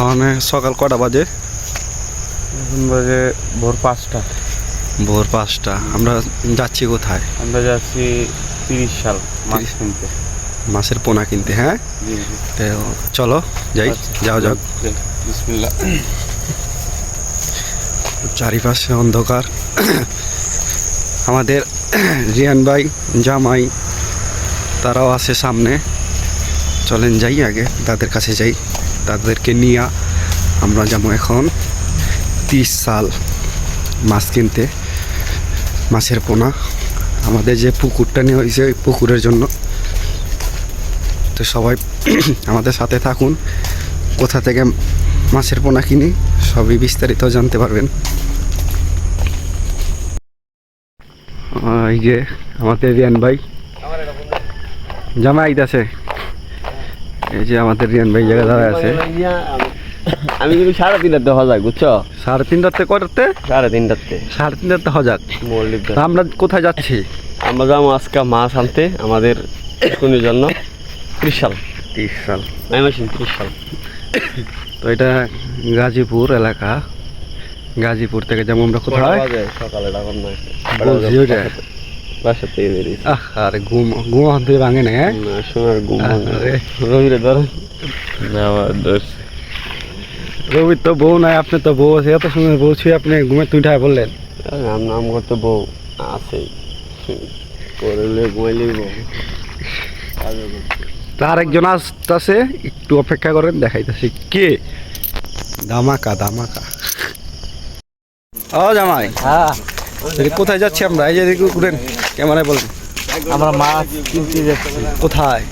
ওখানে সকাল কটা বাজে? এখন বাজে ভোর পাঁচটা। ভোর পাঁচটা। আমরা যাচ্ছি কোথায়? আমরা যাচ্ছি তিরিশ সাল মাছ কিনতে। মাছের পোনা কিনতে হ্যাঁ? তো চলো যাই আচ্ছা। যাও যাও বিসমিল্লাহ। চারিপাশে অন্ধকার। আমাদের রিয়ান ভাই জামাই তারাও আছে সামনে। চলেন যাই আগে তাদের কাছে যাই। তাদেরকে নিয়ে আমরা যাব এখন তিরিশ সাল মাছ কিনতে, মাছের পোনা। আমাদের যে পুকুরটা নিয়ে হয়েছে ওই পুকুরের জন্য। তো সবাই আমাদের সাথে থাকুন। কোথা থেকে মাছের পোনা কিনি, সবই বিস্তারিত জানতে পারবেন। এই যে আমাদের রিয়ান ভাই। জামা আইতাছে এই যে আমাদের রিয়ান ভাই জায়গা দাঁড়ায় আছে। আমি কিন্তু সাড়ে তিনটাতে হজাক বুঝছ? সাড়ে তিনটাতে কটাতে সাড়ে তিনটাতে। সাড়ে তিনটাতে হজাক আমরা কোথায় যাচ্ছি? আমরা যাব আজকে মাছ আনতে আমাদের কোনের জন্য। ত্রিশ সাল তিরিশ সাল নাইমাসিন ত্রিশ সাল তো এটা গাজীপুর এলাকা। গাজীপুর থেকে যেমন আমরা কোথায়? সকালে বাসা থেকে বেরিয়েছি। আহ আরে ঘুম ঘুম ভাঙে না হ্যাঁ? না, সোনার ঘুম আরে। রবিরে ধরেন। ধরছে তো বউ নাই আপনি তো বউ আছে এত সুন্দর বউ ছুঁয়ে আপনি ঘুমে তুই ঠায় বললেন নাম নাম করতে বউ আছে। করলে ঘুমাইলে বউ। তার একজন আসতেছে একটু অপেক্ষা করেন দেখাইতেছি কে। দামাকা দামাকা ও জামাই হ্যাঁ। কোথায় যাচ্ছি আমরা? এই যে ঘুরেন ক্যামেরায় বলেন। আমরা মাছ কিনতে যাচ্ছি। কোথায়?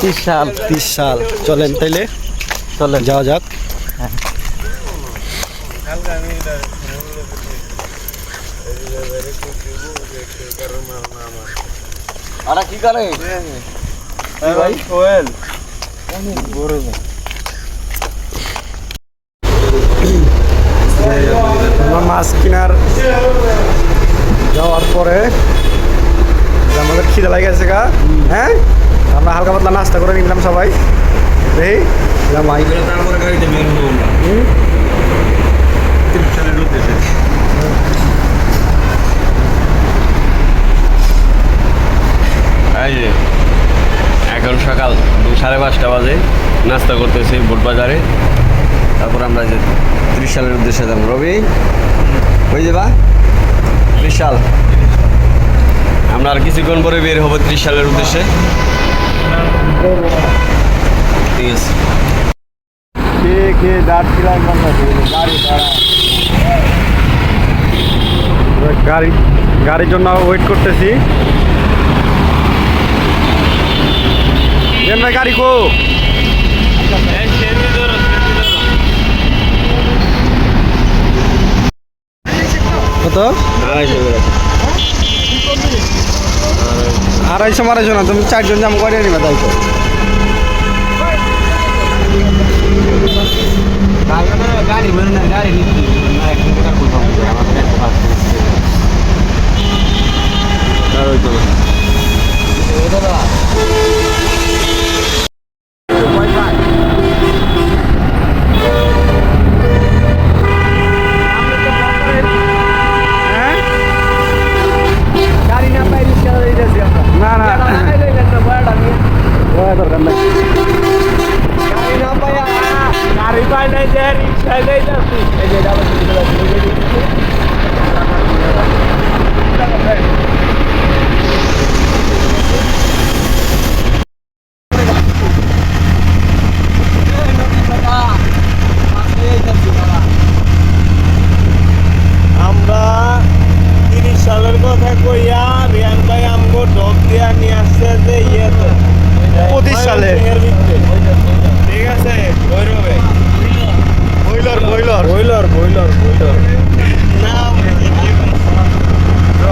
তিরিশ সাল। তিরিশ সাল। চলেন তাইলে। চলেন। যাওয়া যাক। ওরা কি করে? ভাই? সোহেল। আমরা মাছ কেনার যাওয়ার পরে খিদে লাগে গেছে গা। হ্যাঁ? আমরা হালকা পাতলা নাস্তা করে নিলাম সবাই। এই তারপরে গাড়িতে বের হব এখন সকাল দু সাড়ে পাঁচটা বাজে। নাস্তা করতেছি বোট বাজারে। তারপর আমরা যে ত্রিশ সালের উদ্দেশ্যে যাব। রবি? ওই যাবা ত্রিশ সাল আমরা আর কিছুক্ষণ পরে বের হব ত্রিশ সালের উদ্দেশ্যে। ঠিক আছে গাড়ি গাড়ি গাড়ির জন্য ওয়েট করতেছি। গাড়ি কো। কত? আড়াইশো মারাইশো না তুমি চারজন জাম করে নিবে তাই তো। গাড়ি বেরো না গাড়ি নিচ্ছি না এখন টাকা কোথাও আমার একটা মাছ হ্যাঁ গাড়ি না পাই রিক্সা দিয়ে যাচ্ছি আমরা না না ওই দরকার নাই গাড়ি না পাই গাড়ি পাই নাই যে রিক্সা দিয়ে যাচ্ছি এই যে যাব আমরা তিরিশ সালের কথা কইয়া রিয়ান ভাই আমগো ডব দিয়া নিয়ে আসছে যে ইয়েতে পঁচিশ সালে ঠিক আছে ভৈরবে বইলর বইলর বইলর বইলর বইলর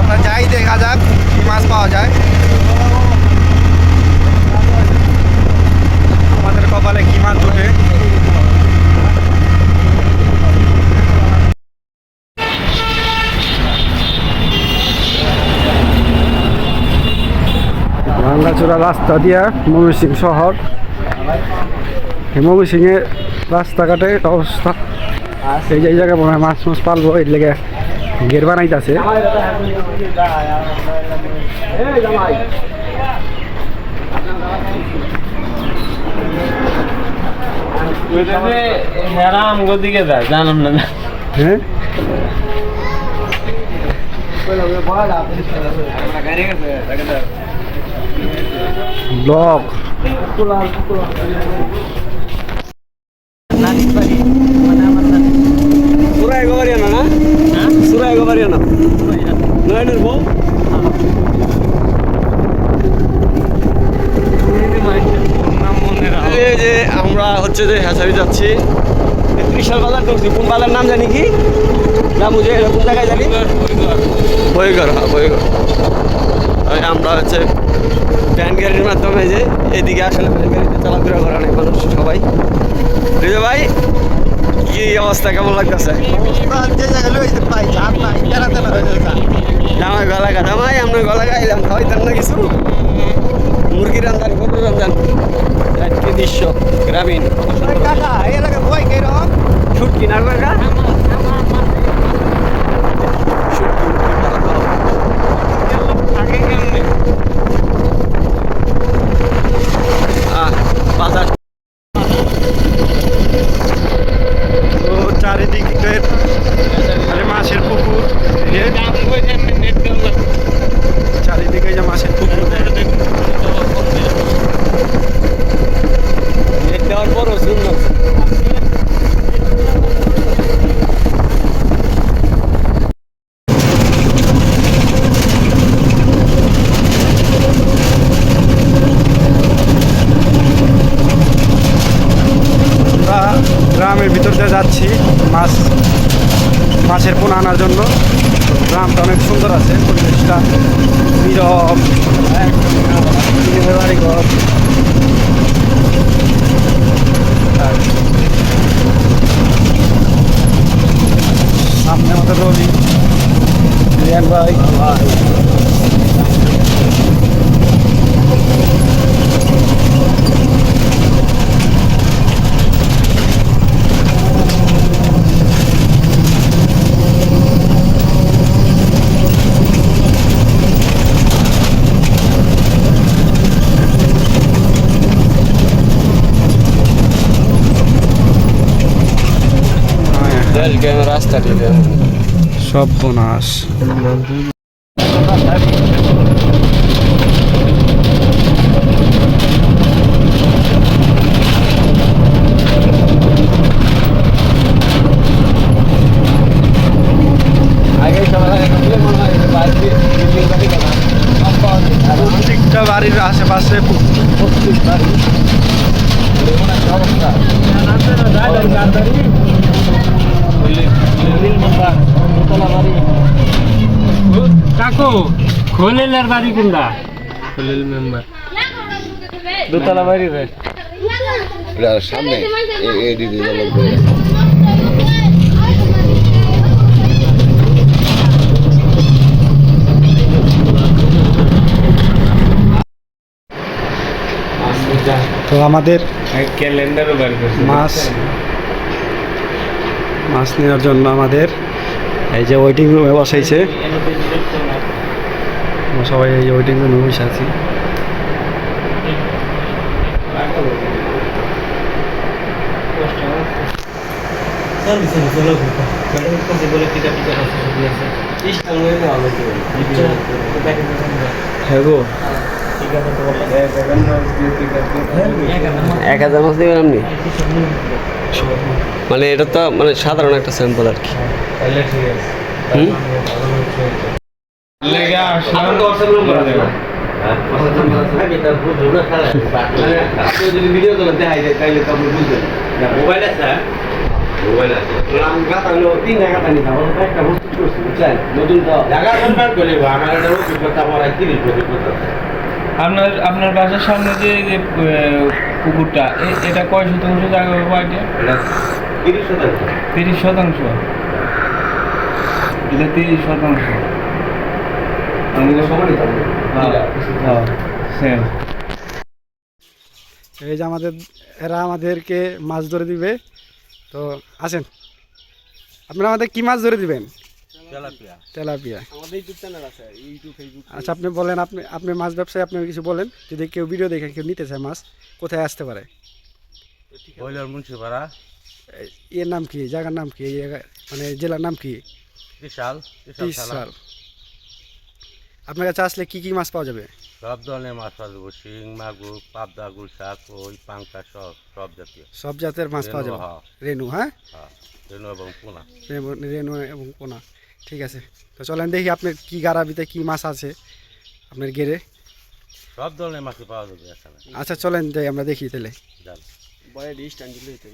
আমরা যাই দেখা যাক কি মাছ পাওয়া যায় আমাদের কপালে কি মাছ ওঠে ভাঙ্গাচোরা রাস্তা দিয়া ময়মনসিং শহর। এই ময়মনসিংয়ে রাস্তাঘাটে অবস্থা। এই যে জায়গায় মনে হয় মাছ মাছ পালবো, এর লেগে গের বানাইতেছে। হেরাম না না নয়নের বউ যে আমরা হচ্ছে যে হ্যাচারি যাচ্ছি ত্রিশাল বাজার করছি। কোন বাজার নাম জানি কি? নাম বুঝে এরকম জায়গায় জানি? হ্যাঁ আমরা হচ্ছে ভ্যান গাড়ির মাধ্যমে যে এদিকে আসলে ভ্যান গাড়িতে চলাফেরা করা নেই মানুষ, সবাই। রিজা ভাই, কি অবস্থা? কেমন লাগতেছে জামাই গলা গা জামাই আমরা গলা গাইলাম খাওয়াইতাম না কিছু মুরগি রান্ধান গরু রান্ধান আজকে দৃশ্য গ্রামীণ ছুটকি না কাকা আহ, বাজার তো চারিদিকে খালি মাছের পুকুর এ, চারিদিকে যে মাছের পুকুর নেট দেওয়ার পরও সুন্দর আমরা গ্রামের ভিতর দিয়ে যাচ্ছি মাছ মাছের পোনা আনার জন্য তো গ্রামটা অনেক সুন্দর আছে পরিবেশটা নীরব নীরবের বাড়িঘর আর সামনে আমাদের রবি ভাই। রাস্তা সব বোনাস আগে সবাই মনে হয় বাইরে বিল্ডিং বাড়ি কথা প্রত্যেকটা বাড়ির আশেপাশে পুকুর। কাকু খোলেলের বাড়ি কোনটা খোলেল মেম্বার দোতলা বাড়ি রে সামনে এদিকে তো আমাদের ক্যালেন্ডারও বার করছে। মাছ মাছ নেওয়ার জন্য আমাদের এই যে ওয়েটিং রুমে বসাইছে। আমরা সবাই এই ওয়েটিং রুমে বসে আছি। হ্যাঁ গো। এক হাজার মাছ দেবেন আপনি? মানে এটা তো মানে সাধারণ একটা স্যাম্পল আর কি। হুম? মোবাইল আছে মোবাইল আছে নতুন আপনার আপনার বাসার সামনে যে পুকুরটা এটা কয় শতাংশ জায়গা হবে বাড়িটা তিরিশ শতাংশ। তিরিশ শতাংশ। এটা তিরিশ শতাংশ আমি তো সমানই থাকব হ্যাঁ সেম এই যে আমাদের এরা আমাদেরকে মাছ ধরে দিবে। তো আসেন আপনারা আমাদের কি মাছ ধরে দিবেন? তেলাপিয়া। তেলাপিয়া। আমাদের ইউটিউব চ্যানেল আছে ইউটিউব ফেসবুক আচ্ছা আপনি বলেন আপনি আপনি মাছ ব্যবসায় আপনি কিছু বলেন। যদি কেউ ভিডিও দেখে কেউ নিতে চায় মাছ কোথায় আসতে পারে? মুন্সিপাড়া। এর নাম কি? জায়গার নাম কি? মানে জেলার নাম কি? বিশাল সাল আপনার কাছে আসলে কি কি মাছ পাওয়া যাবে? সব ধরনের মাছ পাওয়া যাবে শিং মাগুর পাবদা গুলশা কই পাঙ্কা সব সব জাতীয়। সব জাতের মাছ পাওয়া যাবে? হ্যাঁ। রেনু হ্যাঁ? হ্যাঁ রেনু এবং পোনা। রেনু রেনু এবং পোনা। ঠিক আছে। তো চলেন দেখি আপনার কি গারাবিতে কি মাছ আছে আপনার গেরে সব ধরনের মাছই পাওয়া যাবে এখানে। আচ্ছা চলেন যাই আমরা দেখি তাহলে। জাল বয়ে ডিস্ট আনজিল হইতে